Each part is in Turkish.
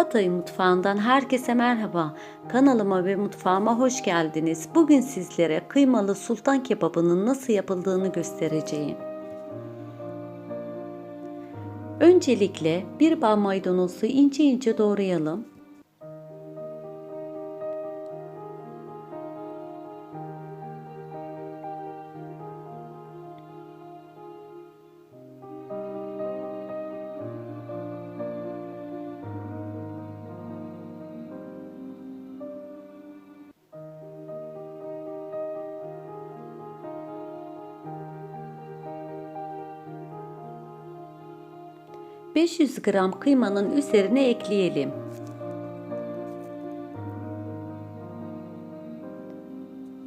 Hatay mutfağından herkese merhaba. Kanalıma ve mutfağıma hoş geldiniz. Bugün sizlere kıymalı sultan kebabının nasıl yapıldığını göstereceğim. Öncelikle bir bağ maydanozu ince ince doğrayalım. ...500 gram kıymanın üzerine ekleyelim.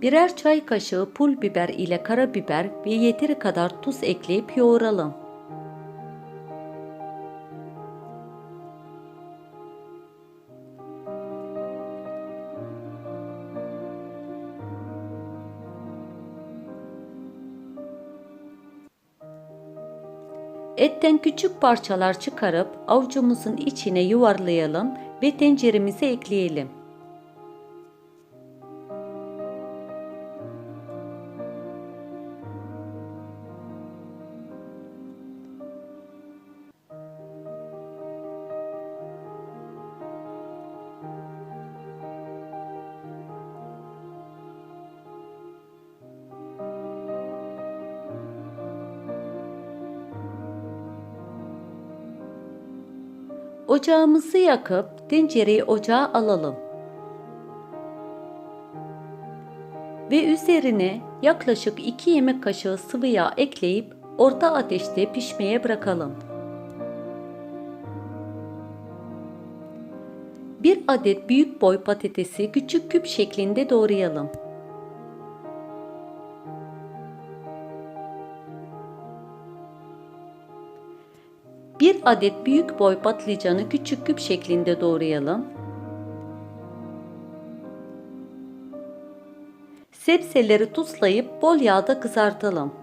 Birer çay kaşığı pul biber ile karabiber ve yeteri kadar tuz ekleyip yoğuralım. Etten küçük parçalar çıkarıp avucumuzun içine yuvarlayalım ve tenceremize ekleyelim. Ocağımızı yakıp tencereyi ocağa alalım. Ve üzerine yaklaşık 2 yemek kaşığı sıvı yağ ekleyip orta ateşte pişmeye bırakalım. Bir adet büyük boy patatesi küçük küp şeklinde doğrayalım. Bir adet büyük boy patlıcanı küçük küp şeklinde doğrayalım. Sebzeleri tuzlayıp bol yağda kızartalım.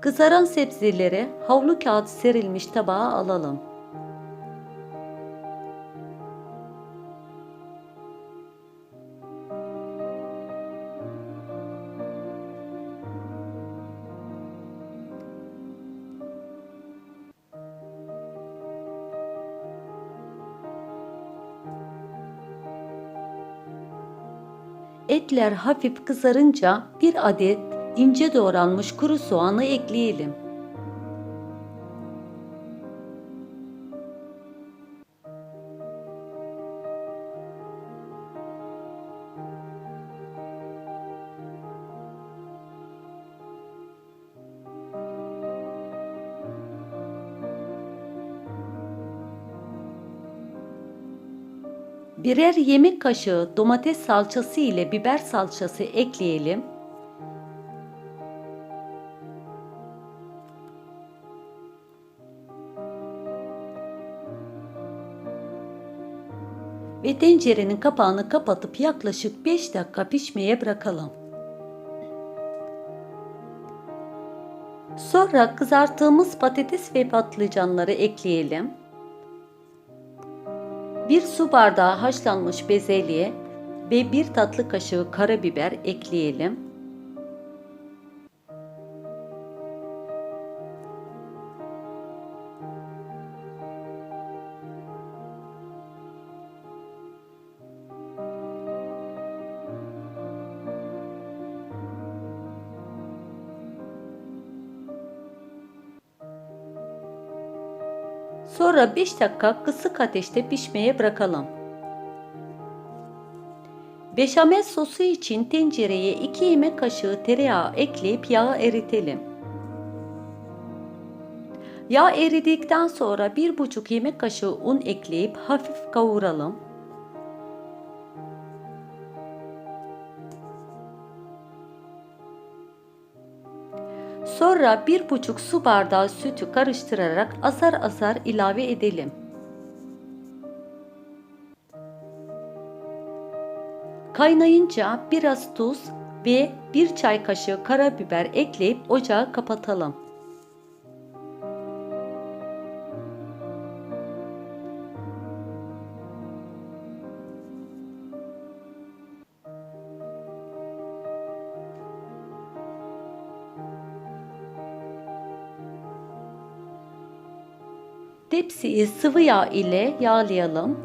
Kızaran sebzeleri havlu kağıt serilmiş tabağa alalım. Etler hafif kızarınca bir adet ince doğranmış kuru soğanı ekleyelim. Birer yemek kaşığı domates salçası ile biber salçası ekleyelim. Ve tencerenin kapağını kapatıp yaklaşık 5 dakika pişmeye bırakalım. Sonra kızarttığımız patates ve patlıcanları ekleyelim. Bir su bardağı haşlanmış bezelye ve bir tatlı kaşığı karabiber ekleyelim. Sonra 5 dakika kısık ateşte pişmeye bırakalım. Beşamel sosu için tencereye 2 yemek kaşığı tereyağı ekleyip yağı eritelim. Yağ eridikten sonra 1,5 yemek kaşığı un ekleyip hafif kavuralım. Sonra 1,5 su bardağı sütü karıştırarak azar azar ilave edelim. Kaynayınca biraz tuz ve 1 çay kaşığı karabiber ekleyip ocağı kapatalım. Tepsiyi sıvı yağ ile yağlayalım.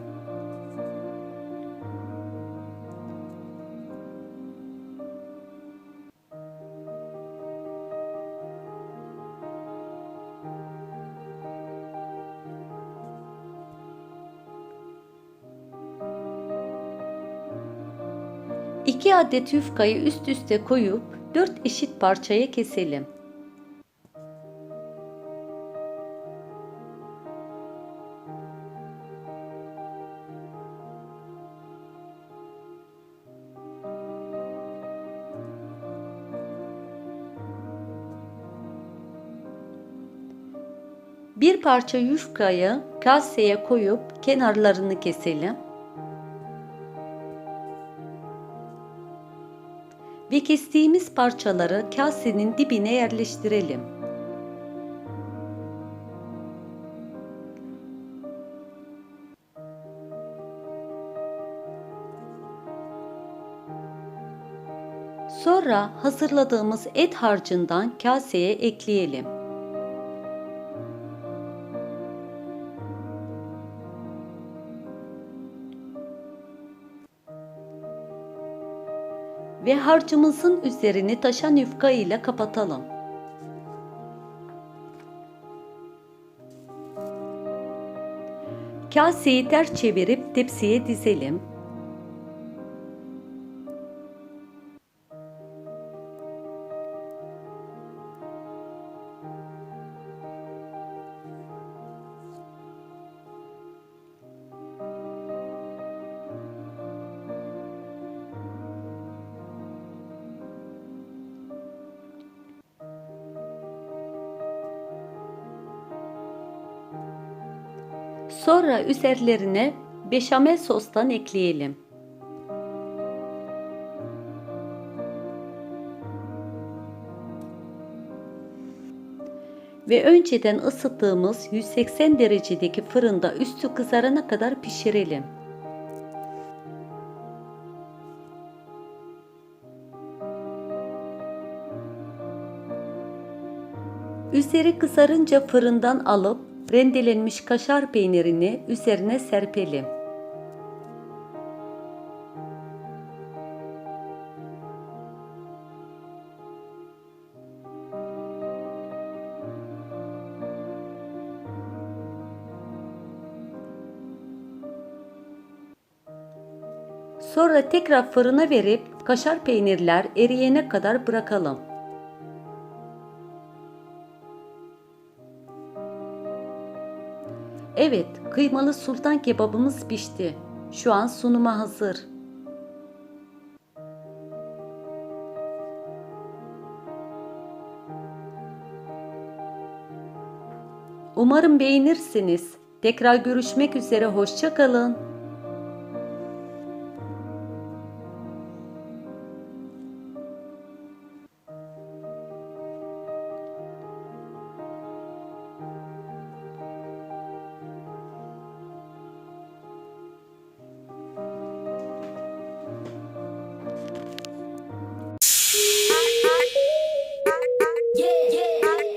İki adet yufkayı üst üste koyup dört eşit parçaya keselim. Bir parça yufkayı kaseye koyup kenarlarını keselim. Ve kestiğimiz parçaları kasenin dibine yerleştirelim. Sonra hazırladığımız et harcından kaseye ekleyelim. Ve harcımızın üzerini taşan yufka ile kapatalım. Kaseyi ters çevirip tepsiye dizelim. Sonra üzerlerine beşamel sostan ekleyelim. Ve önceden ısıttığımız 180 derecedeki fırında üstü kızarana kadar pişirelim. Üzeri kızarınca fırından alıp rendelenmiş kaşar peynirini üzerine serpelim. Sonra tekrar fırına verip kaşar peynirler eriyene kadar bırakalım. Evet, kıymalı sultan kebabımız pişti. Şu an sunuma hazır. Umarım beğenirsiniz. Tekrar görüşmek üzere, hoşça kalın.